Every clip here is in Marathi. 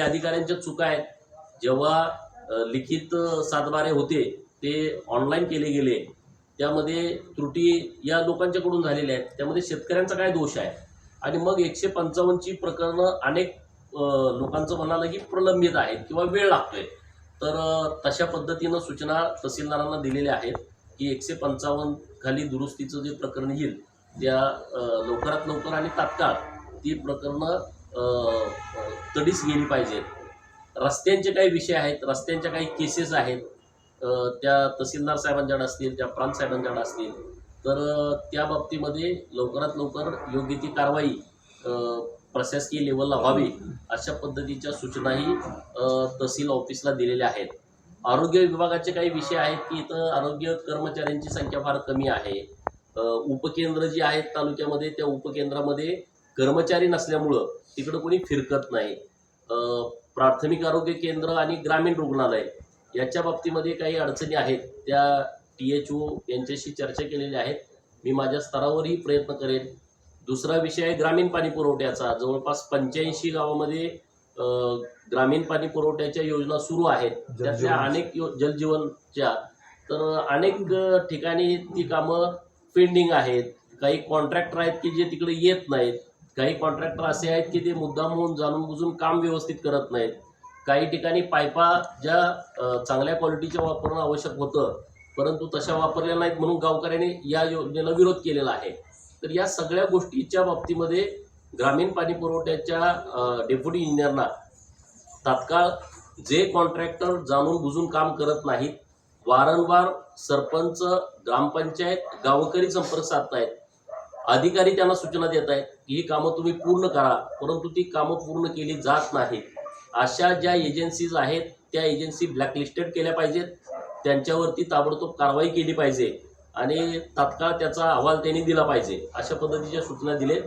अधिकाऱ्यांच्या चुका आहेत. जेव्हा लिखित सातबारे होते ते ऑनलाईन केले गेले. त्यामध्ये त्रुटी या लोकांच्याकडून झालेल्या आहेत. त्यामध्ये शेतकऱ्यांचा काय दोष आहे? आणि मग एकशे पंचावन्नची प्रकरणं अनेक लोकांचं म्हणालं की प्रलंबित आहेत किंवा वेळ लागतोय. तर तशा पद्धतीनं सूचना तहसीलदारांना दिलेल्या आहेत की एकशे पंचावन्न खाली दुरुस्तीचं जे प्रकरण येईल त्या लवकरात लवकर आणि तात्काळ ती प्रकरणं अ, तडीस गेली पाहिजेत रस्त्यांचे काही विषय आहेत रस्त्यांच्या काही केसेस आहेत. त्या तहसीलदार साहेबांच्याकडे असतील त्या प्रांत साहेबांच्याकडे असतील. तर त्या बाबतीमध्ये लवकरात लवकर योग्य ती कारवाई प्रशासकीय लेवलला व्हावी अशा पद्धतीच्या सूचनाही तहसील ऑफिसला दिलेल्या आहेत. आरोग्य विभागाचे काही विषय आहेत की इथं आरोग्य कर्मचाऱ्यांची संख्या फार कमी आहे. उपकेंद्र जी आहेत तालुक्यामध्ये त्या उपकेंद्रामध्ये कर्मचारी नसल्यामुळं तिकडं कोणी फिरकत नाही. प्राथमिक आरोग्य केंद्र आणि ग्रामीण रुग्णालय याच्या बाबतीमध्ये काही अडचणी आहेत. त्या टी एच ओ यांच्याशी चर्चा केलेल्या आहेत. मी माझ्या स्तरावरही प्रयत्न करेन. दुसरा विषय आहे ग्रामीण पाणी पुरवठ्याचा. जवळपास पंच्याऐंशी गावामध्ये ग्रामीण पाणी पुरवठ्याच्या योजना सुरू आहेत. त्यातल्या. अनेक यो जलजीवनच्या तर अनेक ठिकाणी ती कामं पेंडिंग आहेत. काही कॉन्ट्रॅक्टर आहेत की जे तिकडे येत नाहीत. काही कॉन्ट्रॅक्टर असे आहेत की ते मुद्दाम होऊन जाणून बुजून काम व्यवस्थित करत नाहीत. काही ठिकाणी पायपा ज्या चांगल्या क्वालिटीच्या वापरणं आवश्यक होतं परंतु तशा वापरल्या नाहीत म्हणून गावकऱ्यांनी या योजनेला विरोध केलेला आहे. तर या सगळ्या गोष्टीच्या बाबतीमध्ये ग्रामीण पाणी पुरवठ्याच्या डेप्युटी इंजिनियरना तात्काळ जे कॉन्ट्रॅक्टर जाणून बुजून काम करत नाहीत वारंवार सरपंच ग्रामपंचायत गावकरी संपर्क साधतायत. अधिकारी त्यांना सूचना देत आहेत ही कामं तुम्ही पूर्ण करा परंतु ती कामं पूर्ण केली जात नाहीत. अशा ज्या एजन्सीज आहेत त्या एजन्सी ब्लॅकलिस्टेड केल्या पाहिजेत. त्यांच्यावरती ताबडतोब कारवाई केली पाहिजे आणि तात्काळ त्याचा अहवाल त्यांनी दिला पाहिजे अशा पद्धतीच्या सूचना दिले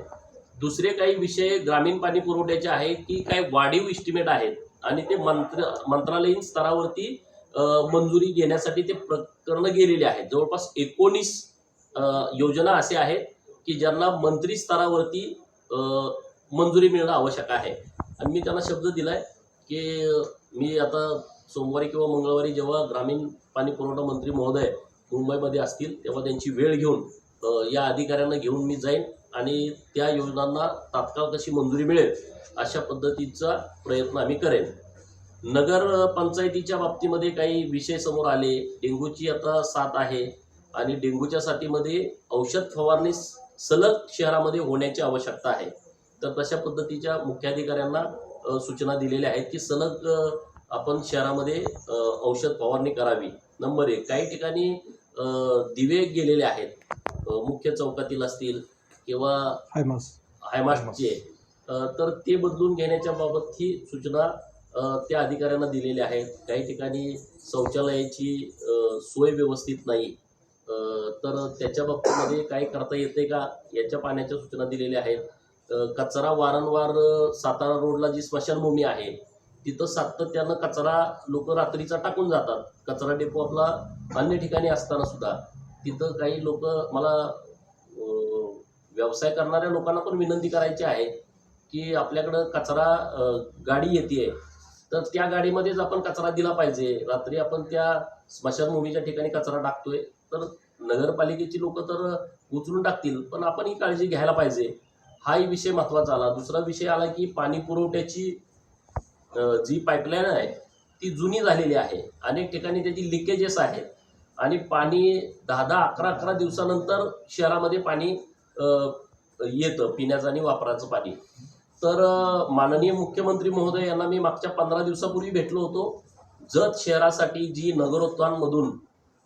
दुसरे काही विषय ग्रामीण पाणी पुरवठ्याचे आहेत की काही वाढीव इस्टिमेट आहेत आणि ते मंत्र मंत्रालयीन स्तरावरती मंजुरी घेण्यासाठी ते प्रकरणं गेलेले आहेत. जवळपास एकोणीस योजना असे आहेत. की ज्यांना मंत्री स्तरावरती मंजुरी मिळणं आवश्यक आहे. आणि मी त्यांना शब्द दिलाय की मी आता सोमवारी किंवा मंगळवारी जेव्हा ग्रामीण पाणी पुरवठा मंत्री महोदय मुंबईमध्ये असतील तेव्हा त्यांची वेळ घेऊन या अधिकाऱ्यांना घेऊन मी जाईन आणि त्या योजनांना तात्काळ कशी मंजुरी मिळेल अशा पद्धतीचा प्रयत्न आम्ही करेन. नगर पंचायतीच्या बाबतीमध्ये काही विषय समोर आले. डेंग्यूची आता साथ आहे आणि डेंग्यूच्या साथीमध्ये औषध फवारणीस सलग शहरामध्ये होण्याची आवश्यकता आहे. तर तशा पद्धतीच्या मुख्याधिकाऱ्यांना सूचना दिलेल्या आहेत की सलग आपण शहरामध्ये औषध फवारणी करावी. नंबर एक काही ठिकाणी दिवे गेलेले आहेत. मुख्य चौकातील असतील किंवा हायमास. हायमास्टचे तर ते बदलून घेण्याच्या बाबत ही सूचना त्या अधिकाऱ्यांना दिलेल्या आहेत. काही ठिकाणी शौचालयाची सोय व्यवस्थित नाही. तर त्याच्या बाबतीमध्ये काय करता येते का? याच्या पाण्याच्या सूचना दिलेल्या आहेत. कचरा वारंवार सातारा रोडला जी स्मशानभूमी आहे तिथं सातत्यानं कचरा लोक रात्रीचा टाकून जातात. कचरा डेपो आपला अन्य ठिकाणी असताना सुद्धा. तिथं काही लोक मला व्यवसाय करणाऱ्या लोकांना पण विनंती करायची आहे की आपल्याकडं कचरा गाडी येते तर त्या गाडीमध्येच आपण कचरा दिला पाहिजे. रात्री आपण त्या स्मशानभूमीच्या ठिकाणी कचरा टाकतोय. तर नगरपालिकेची लोक तर उचलून टाकतील पण आपण ही काळजी घ्यायला पाहिजे. हाही विषय महत्त्वाचा आला. दुसरा विषय आला की पाणी पुरवठ्याची जी पाईपलाईन आहे ती जुनी झालेली आहे. अनेक ठिकाणी त्याची लिकेजेस आहेत. आणि पाणी दहा दहा अकरा अकरा दिवसानंतर शहरामध्ये पाणी येतं पिण्याचं आणि वापराचं पाणी. तर माननीय मुख्यमंत्री महोदय यांना मी मागच्या पंधरा दिवसापूर्वी भेटलो होतो. जत शहरासाठी जी नगरोत्थानमधून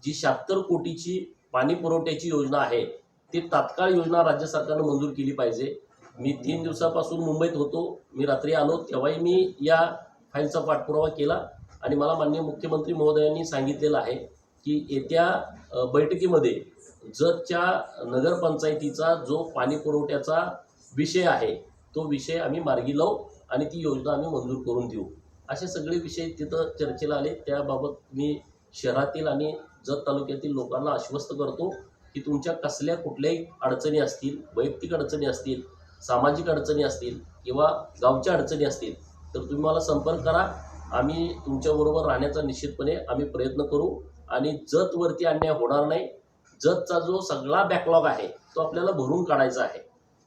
जी शहात्तर कोटीची पाणी पुरवठ्याची योजना आहे ती तात्काळ योजना राज्य सरकारनं मंजूर केली पाहिजे. मी तीन दिवसापासून मुंबईत होतो मी रात्री आलो तेव्हाही मी या फाईलचा पाठपुरावा केला आणि मला माननीय मुख्यमंत्री महोदयांनी सांगितलेलं आहे की येत्या बैठकीमध्ये जतच्या नगरपंचायतीचा जो पाणी पुरवठ्याचा विषय आहे तो विषय आम्ही मार्गी लावू आणि ती योजना आम्ही मंजूर करून देऊ. असे सगळे विषय तिथं चर्चेला आले. त्याबाबत मी शहरातील आणि जत तालुक्यातील लोकांना आश्वस्त करतो की तुमच्या कसल्या कुठल्याही अडचणी असतील वैयक्तिक अडचणी असतील सामाजिक अडचणी असतील किंवा गावच्या अडचणी असतील तर तुम्ही मला संपर्क करा. आम्ही तुमच्याबरोबर राहण्याचा निश्चितपणे आम्ही प्रयत्न करू. आणि जतवरती अन्याय होणार नाही. जतचा जो सगळा बॅकलॉग आहे तो आपल्याला भरून काढायचा आहे.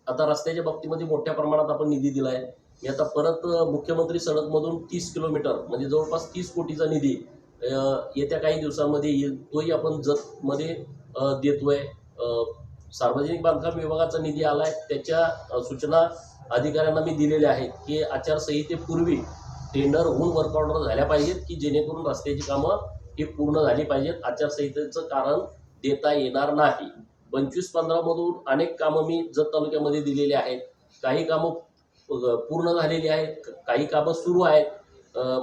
आता रस्त्याच्या बाबतीमध्ये मोठ्या प्रमाणात आपण निधी दिला आहे मी आता परत मुख्यमंत्री सडकमधून तीस किलोमीटर म्हणजे जवळपास तीस कोटीचा निधी येत्या काही दिवसांमध्ये येईल. तोही आपण जतमध्ये देतोय. सार्वजनिक बांधकाम विभागाचा निधी आला आहे त्याच्या सूचना अधिकाऱ्यांना मी दिलेल्या आहेत की आचारसंहितेपूर्वी टेंडर होऊन वर्क ऑर्डर झाल्या पाहिजेत की जेणेकरून रस्त्याची कामं ही पूर्ण झाली पाहिजेत. आचारसंहितेचं कारण देता येणार नाही. पंचवीस पंधरामधून अनेक कामं मी जत तालुक्यामध्ये दिलेली आहेत. काही कामं पूर्ण झालेली आहेत. काही कामं सुरू आहेत.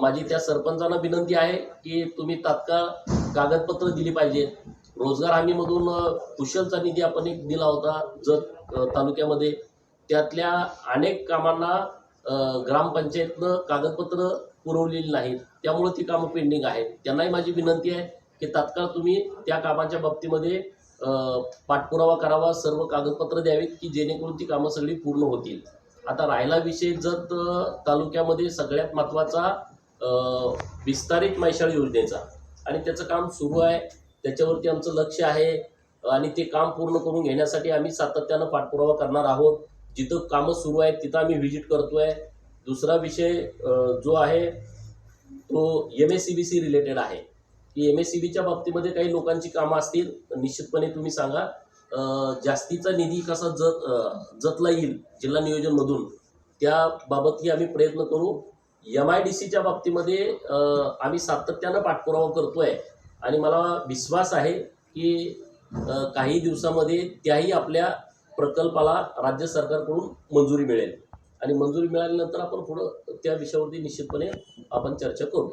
माझी त्या सरपंचांना विनंती आहे की तुम्ही तात्काळ कागदपत्र दिली पाहिजे. रोजगार हमीमधून कुशलचा निधी आपण एक दिला होता जत तालुक्यामध्ये. त्यातल्या अनेक कामांना ग्रामपंचायतनं कागदपत्र पुरवलेली नाहीत. त्यामुळे ती कामं पेंडिंग आहेत. त्यांनाही माझी विनंती आहे की तात्काळ तुम्ही त्या कामाच्या बाबतीमध्ये पाठपुरावा करावा सर्व कागदपत्र द्यावीत की जेणेकरून ती कामं सगळी पूर्ण होतील. आता राहिला विषय जत तालुक्यामध्ये सगळ्यात महत्त्वाचा विस्तारित मैशाळ योजनेचा. आणि त्याचं काम सुरू आहे. त्याच्यावरती आमचं लक्ष आहे. आणि ते काम पूर्ण करून घेण्यासाठी आम्ही सातत्यानं पाठपुरावा करणार आहोत. जिथं कामं सुरू आहेत तिथं आम्ही व्हिजिट करतो आहे दुसरा विषय जो आहे तो M S C B C related आहे. की एम एस सी बीच्या बाबतीमध्ये काही लोकांची कामं असतील निश्चितपणे तुम्ही सांगा. जास्तीचा निधी कसा जत जतला येईल जिल्हा नियोजनमधून त्याबाबतही आम्ही प्रयत्न करू. एम आय डी सीच्या बाबतीमध्ये आम्ही सातत्यानं पाठपुरावा करतोय आणि मला विश्वास आहे की काही दिवसामध्ये त्याही आपल्या प्रकल्पाला राज्य सरकारकडून मंजुरी मिळेल. आणि मंजुरी मिळाल्यानंतर आपण पुढं त्या विषयावरती निश्चितपणे आपण चर्चा करू.